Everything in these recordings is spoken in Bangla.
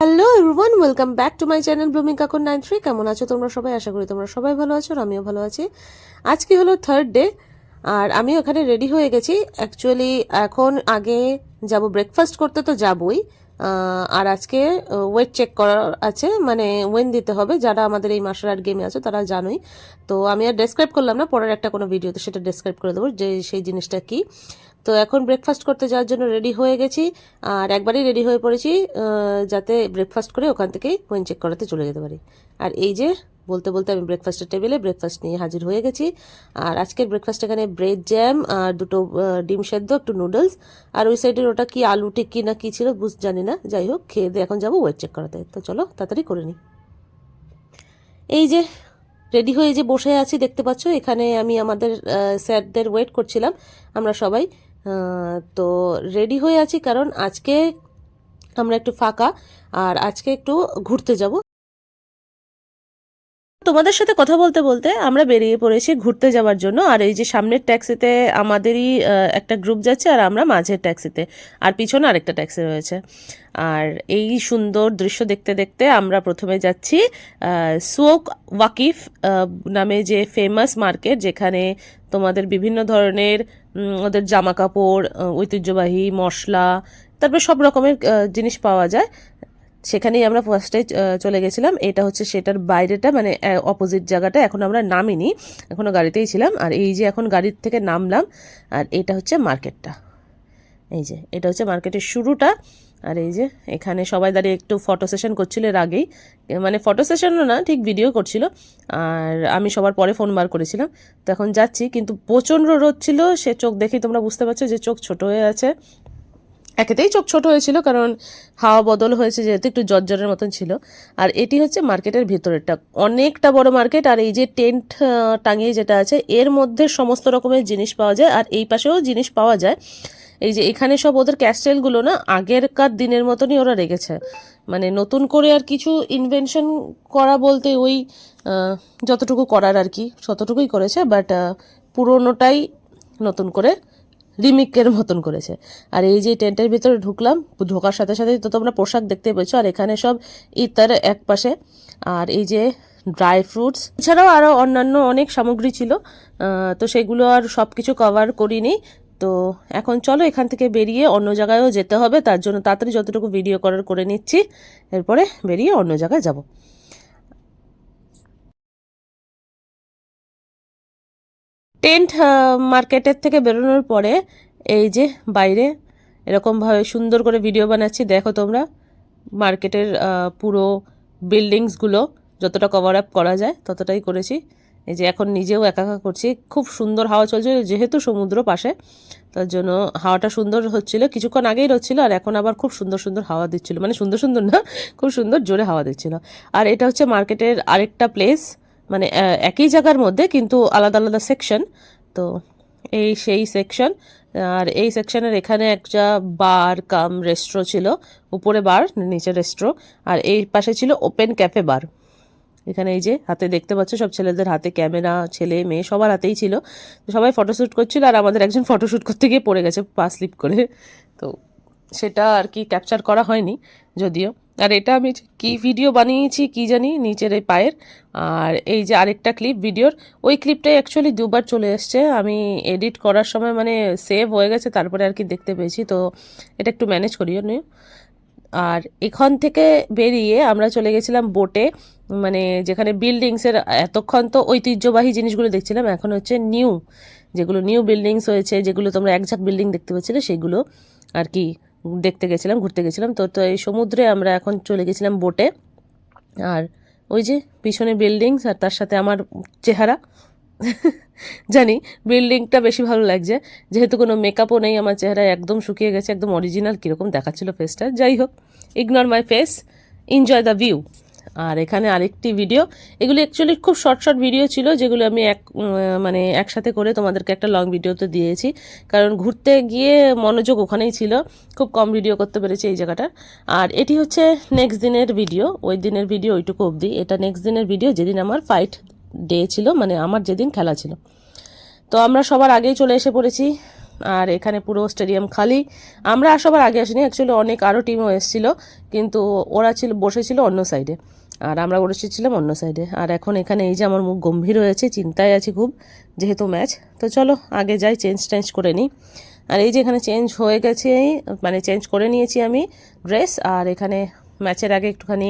Hello everyone welcome back to my channel blooming কাকুর নাইন থ্রি কেমন আছো তোমরা সবাই? আশা করি তোমরা সবাই ভালো আছো আর আমিও ভালো আছি। আজকে হলো থার্ড ডে আর আমি ওখানে রেডি হয়ে গেছি। অ্যাকচুয়ালি এখন আগে যাব ব্রেকফাস্ট করতে, তো যাবই। আর আজকে ওয়েট চেক করার আছে মানে ওয়েন দিতে হবে। যারা আমাদের এই মার্শাল আর্ট গেমে আছে, তারা জানোই। তো আমি আর ডেসক্রাইব করলাম না, পরের একটা কোনো ভিডিওতে সেটা ডেসক্রাইব করে দেবো যে সেই জিনিসটা কি। তো এখন ব্রেকফাস্ট করতে যাওয়ার জন্য রেডি হয়ে গেছি, আর একবারই রেডি হয়ে পড়েছি যাতে ব্রেকফাস্ট করে ওখান থেকেই ওয়েন চেক করাতে চলে যেতে পারি। আর এই যে বলতে বলতে আমি ব্রেকফাস্টের টেবিলে ব্রেকফাস্ট নিয়ে হাজির হয়ে গেছি। আর আজকের ব্রেকফাস্ট এখানে ব্রেড জ্যাম আর দুটো ডিম সেদ্ধ, একটু নুডলস আর ওই সাইডের ওটা কি আলু টিক্কি না কি ছিল বুঝ জানি না। যাই হোক, খেয়ে দিয়ে এখন যাব ওয়েট চেক করাতে। তো চলো, তাড়াতাড়ি করে নিই এই যে রেডি হয়ে যে বসে আছি, দেখতে পাচ্ছ, এখানে আমি আমাদের স্যারদের ওয়েট করছিলাম, আমরা সবাই। তো রেডি হয়ে আছি কারণ আজকে আমরা একটু ফাঁকা, আর আজকে একটু ঘুরতে যাব। তোমাদের সাথে কথা বলতে বলতে আমরা বেরিয়ে পড়েছি ঘুরতে যাওয়ার জন্য। আর এই যে সামনের ট্যাক্সিতে আমাদেরই একটা গ্রুপ যাচ্ছে আর আমরা মাঝের ট্যাক্সিতে। আর পিছনে আরেকটা ট্যাক্সি রয়েছে। আর এই সুন্দর দৃশ্য দেখতে দেখতে আমরা প্রথমে যাচ্ছি সুওক ওয়াকিফ নামে যে ফেমাস মার্কেট যেখানে তোমাদের বিভিন্ন ধরনের ওদের জামা কাপড় ঐতিহ্যবাহী মশলা, তারপর সব রকমের জিনিস পাওয়া যায়। সেখানেই আমরা ফার্স্টে চলে গেছিলাম। এটা হচ্ছে সেটার বাইরেটা মানে অপোজিট জায়গাটা। এখন আমরা নামিনি। এখনও গাড়িতেই ছিলাম। আর এই যে এখন গাড়ির থেকে নামলাম, আর এটা হচ্ছে মার্কেটটা। এই যে, এটা হচ্ছে মার্কেটের শুরুটা। আর এই যে, এখানে সবাই দাঁড়িয়ে একটু ফটো সেশন করছিল এর আগেই। মানে ফটো সেশনও না, ঠিক ভিডিও করছিল। আর আমি সবার পরে ফোন বার করেছিলাম। তো এখন যাচ্ছি, কিন্তু প্রচণ্ড রোদ ছিল। সে চোখ দেখেই তোমরা বুঝতে পারছ যে চোখ ছোট হয়ে আছে। একেতেই চোখ ছোট হয়েছিল, কারণ হাওয়া বদল হয়েছে যেহেতু একটু জর্জরের মতন ছিল। আর এটি হচ্ছে মার্কেটের ভিতরেরটা। অনেকটা বড় মার্কেট, আর এই যে টেন্ট টাঙিয়ে যেটা আছে, এর মধ্যে সমস্ত রকমের জিনিস পাওয়া যায়, আর এই পাশেও জিনিস পাওয়া যায়। এই যে এখানে সব ওদের ক্যাস্টেলগুলো না, আগেরকার দিনের মতনই ওরা রেখেছে। মানে নতুন করে আর কিছু ইনভেনশন করা বলতে ওই যতটুকু করার আর কি, ততটুকুই করেছে বাট পুরোনোটাই নতুন করে রিমিকের মতন করেছে। আর এই যে টেন্টের ভিতরে ঢুকলাম, ঢোকার সাথে সাথে তো তোমরা পোশাক দেখতে পেয়েছ, আর এখানে সব ইতার এক পাশে। আর এই যে ড্রাই ফ্রুটস, এছাড়াও আরও অন্যান্য অনেক সামগ্রী ছিল। তো সেগুলো আর সব কিছু কভার করিনি। তো এখন চলো এখান থেকে বেরিয়ে অন্য জায়গায়ও যেতে হবে, তার জন্য তাড়াতাড়ি যতটুকু ভিডিও করার করে নিচ্ছি, এরপরে বেরিয়ে অন্য জায়গায় যাব। টেন্ট মার্কেটের থেকে বেরোনোর পরে এই যে বাইরে এরকমভাবে সুন্দর করে ভিডিও বানাচ্ছি, দেখো তোমরা। মার্কেটের পুরো বিল্ডিংসগুলো যতটা কভার আপ করা যায় ততটাই করেছি। এই যে এখন নিজেও একা একা করছি। খুব সুন্দর হাওয়া চলছে যেহেতু সমুদ্র পাশে, তার জন্য হাওয়াটা সুন্দর হচ্ছিল। কিছুক্ষণ আগেই হচ্ছিল আর এখন আবার খুব সুন্দর সুন্দর হাওয়া দিচ্ছিল। মানে সুন্দর সুন্দর না, খুব সুন্দর জোরে হাওয়া দিচ্ছিল। আর এটা হচ্ছে মার্কেটের আরেকটা প্লেস মানে একই জায়গার মধ্যে কিন্তু আলাদা আলাদা সেকশন তো এই সেই সেকশন আর এই সেকশনের এখানে একটা বার কাম রেস্ট্রো ছিল, উপরে বার নিচে রেস্ট্রো আর এই পাশে ছিল ওপেন ক্যাফে বার এখানে এই যে হাতে দেখতে পাচ্ছ, সব ছেলেদের হাতে ক্যামেরা, ছেলে, মেয়ে, সবার হাতেই ছিল। তো সবাই ফটোশ্যুট করছিল, আর আমাদের একজন ফটোশ্যুট করতে গিয়ে পড়ে গেছে, পা স্লিপ করে। তো সেটা আর কি ক্যাপচার করা হয়নি, যদিও। আর এটা আমি কি ভিডিও বানিয়েছি কি জানি নিচের এই পায়ের। আর এই যে আরেকটা ক্লিপ ভিডিওর ওই ক্লিপটাই অ্যাকচুয়ালি দুবার চলে এসছে। আমি এডিট করার সময় মানে সেভ হয়ে গেছে, তারপরে আর কি দেখতে পেয়েছি। তো এটা একটু ম্যানেজ করিও নিও। আর এখান থেকে বেরিয়ে আমরা চলে গেছিলাম বোটে মানে যেখানে বিল্ডিংসের এতক্ষণ তো ঐতিহ্যবাহী জিনিসগুলো দেখছিলাম, এখন হচ্ছে নিউ যেগুলো নিউ বিল্ডিংস হয়েছে, যেগুলো তোমরা একঝাক বিল্ডিং দেখতে পাচ্ছিলে, সেগুলো আর কি। দেখতে গেছিলাম, ঘুরতে গেছিলাম। তো তো এই সমুদ্রে আমরা এখন চলে গেছিলাম বোটে আর ওই যে পিছনে বিল্ডিংস আর তার সাথে আমার চেহারা। জানি বিল্ডিংটা বেশি ভালো লাগছে। যেহেতু কোনো মেকআপও নেই, আমার চেহারা একদম শুকিয়ে গেছে, একদম অরিজিনাল কীরকম দেখাচ্ছিল ফেসটা যাই হোক ignore my face enjoy the view আর এখানে আরেকটি ভিডিও এগুলো অ্যাকচুয়ালি খুব শর্ট শর্ট ভিডিও ছিল, যেগুলো আমি এক মানে একসাথে করে তোমাদেরকে একটা লং ভিডিওতে দিয়েছি। কারণ ঘুরতে গিয়ে মনোযোগ ওখানেই ছিল, খুব কম ভিডিও করতে পেরেছি এই জায়গাটা। আর এটি হচ্ছে নেক্সট দিনের ভিডিও ওই দিনের ভিডিও ওইটুকু অবধি। এটা নেক্সট দিনের ভিডিও যেদিন আমার ফাইট ডে ছিল মানে আমার যেদিন খেলা ছিল। তো আমরা সবার আগেই চলে এসে পড়েছি, আর এখানে পুরো স্টেডিয়াম খালি। আমরা সবার আগে আসিনি অ্যাকচুয়ালি অনেক আরও টিমও এসেছিল, কিন্তু ওরা ছিল, বসেছিল অন্য সাইডে আর আমরা বসেছিলাম অন্য সাইডে আর এখন এখানে এই যে আমার মুখ গম্ভীর হয়েছে, চিন্তায় আছি খুব, যেহেতু ম্যাচ তো চলো, আগে যাই চেঞ্জ টেঞ্জ করে নিই। আর এই যে এখানে চেঞ্জ হয়ে গেছে মানে চেঞ্জ করে নিয়েছি আমি ড্রেস আর এখানে ম্যাচের আগে একটুখানি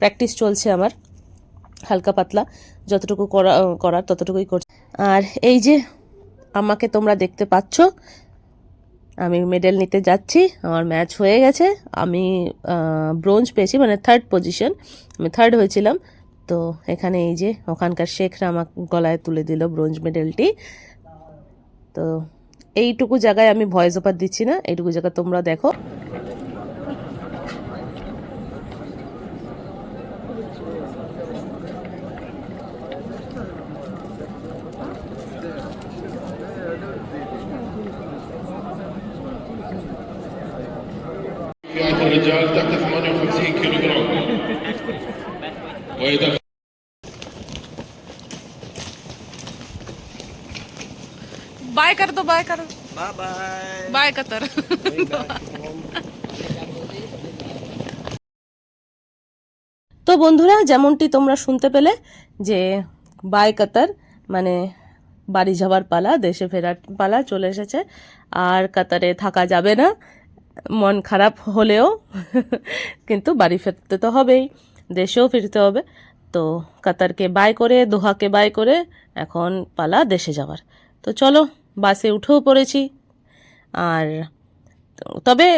প্র্যাকটিস চলছে আমার, হালকা পাতলা। যতটুকু করা, করার ততটুকুই করছি। আর এই যে আমাকে তোমরা দেখতে পাচ্ছ আমি মেডেল নিতে যাচ্ছি, আমার ম্যাচ হয়ে গেছে, আমি ব্রোঞ্জ পেয়েছি মানে থার্ড পজিশন আমি থার্ড হয়েছিলাম। তো এখানে এই যে ওখানকার শেখরা আমার গলায় তুলে দিল ব্রোঞ্জ মেডেলটি তো এইটুকু জায়গায় আমি ভয়েস ওপার দিচ্ছি না, এইটুকু জায়গা তোমরা দেখো। الرجال تحت 58 كيلو جرام ويدخل बाय कर दो बाय कर Bye bye. बाय कतर তো বন্ধুরা যেমনটি তোমরা শুনতে পেলে যে বাই কাতার মানে বাড়ি যাওয়ার পালা দেশে ফেরার পালা চলে এসেছে আর কাতারে থাকা যাবে না মন খারাপ হলেও কিন্তু বাড়ি ফিরতে তো হবেই, দেশেও ফিরতে হবে। তো কাতারকে বাই করে, দোহাকে বাই করে এখন পালা দেশে যাওয়ার। তো চলো, বাসে উঠেও পড়েছি। আর তবে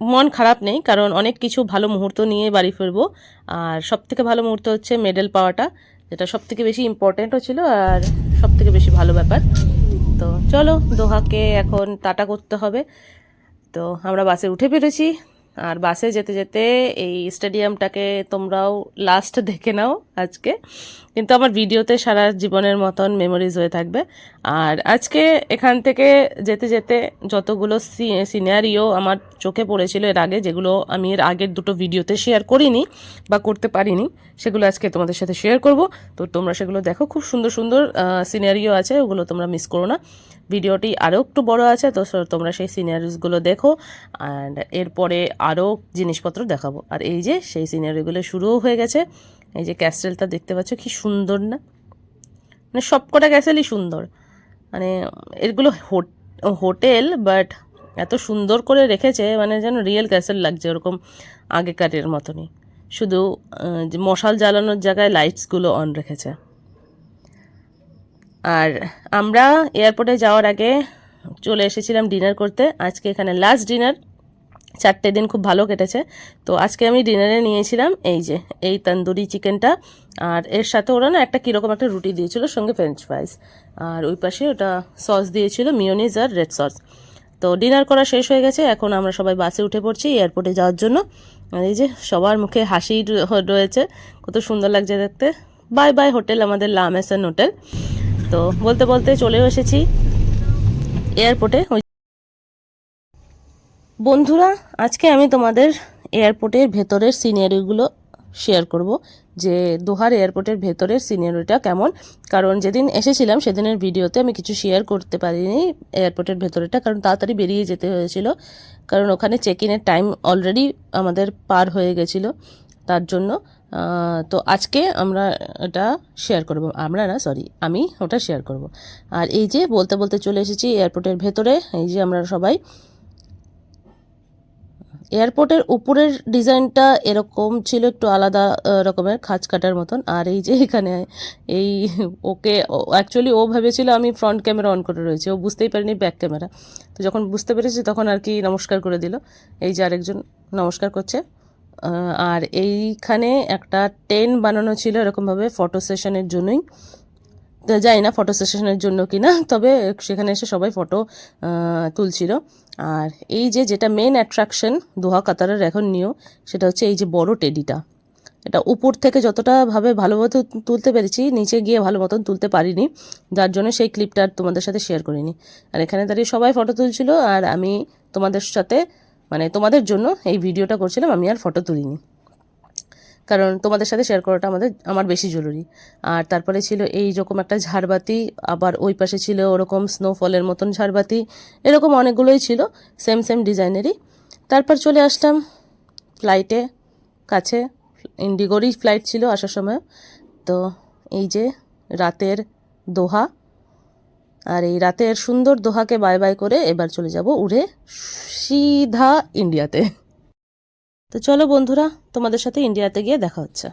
মন খারাপ নেই, কারণ অনেক কিছু ভালো মুহূর্ত নিয়ে বাড়ি ফিরবো। আর সব থেকে ভালো মুহূর্ত হচ্ছে মেডেল পাওয়াটা, যেটা সব থেকে বেশি ইম্পর্টেন্টও ছিল আর সব থেকে বেশি ভালো ব্যাপার। তো চলো, দোহাকে এখন টাটা করতে হবে। তো আমরা বাসে উঠে পেরেছি। আর বাসে যেতে যেতে এই স্টেডিয়ামটাকে তোমরাও লাস্ট দেখে নাও আজকে। কিন্তু আমার ভিডিওতে সারা জীবনের মতন মেমোরিজ হয়ে থাকবে। আর আজকে এখান থেকে যেতে যেতে যতগুলো সিনারিও আমার চোখে পড়েছিল এর আগে, যেগুলো আমি এর আগের দুটো ভিডিওতে শেয়ার করিনি বা করতে পারিনি, সেগুলো আজকে তোমাদের সাথে শেয়ার করব। তো তোমরা সেগুলো দেখো, খুব সুন্দর সুন্দর সিনারিও আছে, ওগুলো তোমরা মিস করো না। ভিডিওটি আরও একটু বড় আছে, তো তোমরা সেই সিনারিজগুলো দেখো। অ্যান্ড এরপরে আরও জিনিসপত্র দেখাবো। আর এই যে সেই সিনারিগুলো শুরুও হয়ে গেছে। এই যে ক্যাসেলটা দেখতে পাচ্ছ, কি সুন্দর না? মানে সবকটা ক্যাসেলই সুন্দর। মানে এগুলো হোট- হোটেল, বাট এত সুন্দর করে রেখেছে মানে যেন রিয়েল ক্যাসেল লাগছে, ওরকম আগেকারের মতনই। শুধু মশাল জ্বালানোর জায়গায় লাইটসগুলো অন রেখেছে। আর আমরা এয়ারপোর্টে যাওয়ার আগে চলে এসেছিলাম ডিনার করতে। আজকে এখানে লাস্ট ডিনার চারটে দিন খুব ভালো কেটেছে। তো আজকে আমি ডিনারে নিয়েছিলাম এই যে, এই তন্দুরি চিকেনটা। আর এর সাথে ওরা না একটা কীরকম একটা রুটি দিয়েছিল, সঙ্গে ফ্রেঞ্চ ফ্রাইস আর ওই পাশে ওটা সস দিয়েছিল মিওনিজ আর রেড সস তো ডিনার করা শেষ হয়ে গেছে, এখন আমরা সবাই বাসে উঠে পড়ছি এয়ারপোর্টে যাওয়ার জন্য। এই যে সবার মুখে হাসি রয়েছে, কত সুন্দর লাগছে দেখতে। বাই বাই হোটেল, আমাদের লামেসান হোটেল। তো বলতে বলতে চলেও এসেছি এয়ারপোর্টে বন্ধুরা, আজকে আমি তোমাদের এয়ারপোর্টের ভেতরের সিনারিগুলো শেয়ার করব, যে দোহার এয়ারপোর্টের ভেতরের সিনারিটা কেমন। কারণ যেদিন এসেছিলাম, সেদিনের ভিডিওতে আমি কিছু শেয়ার করতে পারিনি এয়ারপোর্টের ভেতরেটা কারণ তাড়াতাড়ি বেরিয়ে যেতে হয়েছিল। কারণ ওখানে চেক ইনের টাইম অলরেডি আমাদের পার হয়ে গেছিল, তার জন্য তো আজকে আমরা এটা শেয়ার করব। আমরা না সরি আমি ওটা শেয়ার করব। আর এই যে বলতে বলতে চলে এসেছি এয়ারপোর্টের ভেতরে, এই যে আমরা সবাই এয়ারপোর্টের উপরের ডিজাইনটা এরকম ছিল, একটু আলাদা রকমের খাঁজ কাটার মতন। আর এই যে এখানে, এই ওকে অ্যাকচুয়ালি ও ভেবেছিল আমি ফ্রন্ট ক্যামেরা অন করে রয়েছি। ও বুঝতেই পারিনি ব্যাক ক্যামেরা তো যখন বুঝতে পেরেছি, তখন আর কি নমস্কার করে দিল। এই যে আরেকজন নমস্কার করছে। আর এইখানে একটা টেন বানানো ছিল এরকমভাবে ফটো সেশনের জন্যই। জানি না ফটো সেশনের জন্য কি না তবে সেখানে এসে সবাই ফটো তুলছিল। আর এই যে যেটা মেন অ্যাট্রাকশন দোহা কাতারের এখন নিও সেটা হচ্ছে এই যে বড় টেডিটা এটা উপর থেকে যতটা ভাবে ভালো মতো তুলতে পেরেছি, নিচে গিয়ে ভালো মতন তুলতে পারিনি, যার জন্য সেই ক্লিপটা আর তোমাদের সাথে শেয়ার করিনি। আর এখানে দাঁড়িয়ে সবাই ফটো তুলছিল, আর আমি তোমাদের সাথে মানে তোমাদের জন্য এই ভিডিওটা করছিলাম, আমি আর ফটো তুলিনি। কারণ তোমাদের সাথে শেয়ার করাটা আমাদের, আমার বেশি জরুরি। আর তারপরে ছিল এই রকম একটা ঝাড়বাতি, আবার ওই পাশে ছিল ওরকম স্নোফলের মতন ঝাড়বাতি, এরকম অনেকগুলোই ছিল সেম সেম ডিজাইনেরই তারপর চলে আসলাম ফ্লাইটে কাছে ইন্ডিগোরই ফ্লাইট ছিল আসার সময়। তো এই যে রাতের দোহা, আর এই রাতের সুন্দর দোহাকে বাই বাই করে এবার চলে যাব উড়ে সিধা ইন্ডিয়াতে তো চলো বন্ধুরা, তোমাদের সাথে ইন্ডিয়াতে গিয়ে দেখা হচ্ছে।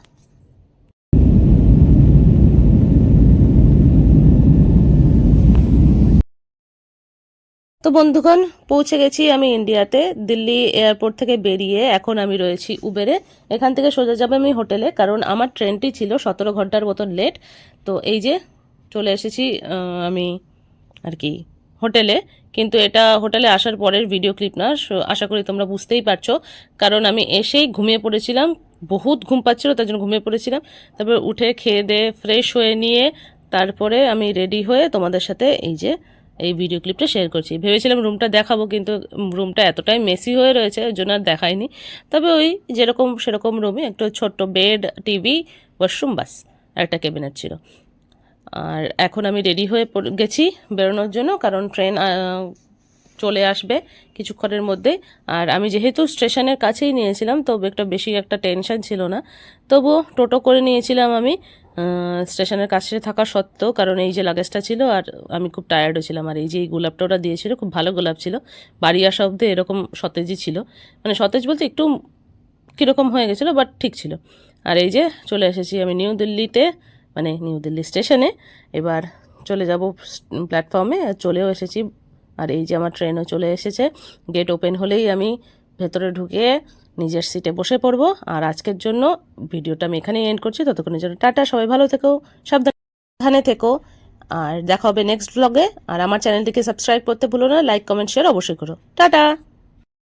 তো বন্ধুগণ, পৌঁছে গেছি আমি ইন্ডিয়াতে। দিল্লি এয়ারপোর্ট থেকে বেরিয়ে এখন আমি রয়েছি উবেরে। এখান থেকে সোজা যাবে আমি হোটেলে, কারণ আমার ট্রেনটি ছিল সতেরো ঘণ্টার মতন লেট। তো এই যে চলে এসেছি আমি আর কি হোটেলে, কিন্তু এটা হোটেলে আসার পরের ভিডিও ক্লিপ না আশা করি তোমরা বুঝতেই পারছ। কারণ আমি এসেই ঘুমিয়ে পড়েছিলাম, বহুত ঘুম পাচ্ছিল, তার জন্য ঘুমিয়ে পড়েছিলাম। তারপর উঠে খেয়ে দিয়ে ফ্রেশ হয়ে নিয়ে, তারপরে আমি রেডি হয়ে তোমাদের সাথে এই যে, এই ভিডিও ক্লিপটা শেয়ার করছি। ভেবেছিলাম রুমটা দেখাবো, কিন্তু রুমটা এতটাই মেসি হয়ে রয়েছে, ওই জন্য আর দেখায়নি তবে ওই যেরকম সেরকম রুমে একটু ছোট্ট বেড টিভি ওয়াশরুম বাস একটা ক্যাবিনেট ছিল। আর এখন আমি রেডি হয়ে গেছি বেরোনোর জন্য, কারণ ট্রেন চলে আসবে কিছুক্ষণের মধ্যে। আর আমি যেহেতু স্টেশনের কাছেই নিয়েছিলাম, তবু একটা বেশি একটা টেনশন ছিল না। তবুও টোটো করে নিয়েছিলাম আমি স্টেশনের কাছে থাকা সত্ত্বেও, কারণ এই যে লাগেজটা ছিল, আর আমি খুব টায়ার্ডও ছিলাম। আর এই যে এই গোলাপটা ওরা দিয়েছিল, খুব ভালো গোলাপ ছিল। বাড়ি আসা অব্দি এরকম সতেজই ছিল। মানে সতেজ বলতে একটু কীরকম হয়ে গেছিল বাট ঠিক ছিল। আর এই যে চলে এসেছি আমি নিউ দিল্লিতে। মানে নিউ দিল্লি স্টেশনে। এবার চলে যাব প্ল্যাটফর্মে চলেও এসেছি। আর এই যে আমার ট্রেনও চলে এসেছে। গেট ওপেন হলেই আমি ভেতরে ঢুকে নিজের সিটে বসে পড়ব। আর আজকের জন্য ভিডিওটা আমি এখানেই এন্ড করছি। ততক্ষণের জন্য টাটা, সবাই ভালো থেকো, সাবধানে থেকো। আর দেখা হবে নেক্সট ব্লগে আর আমার চ্যানেলটিকে সাবস্ক্রাইব করতে ভুলো না লাইক কমেন্ট শেয়ার অবশ্যই করো। টাটা!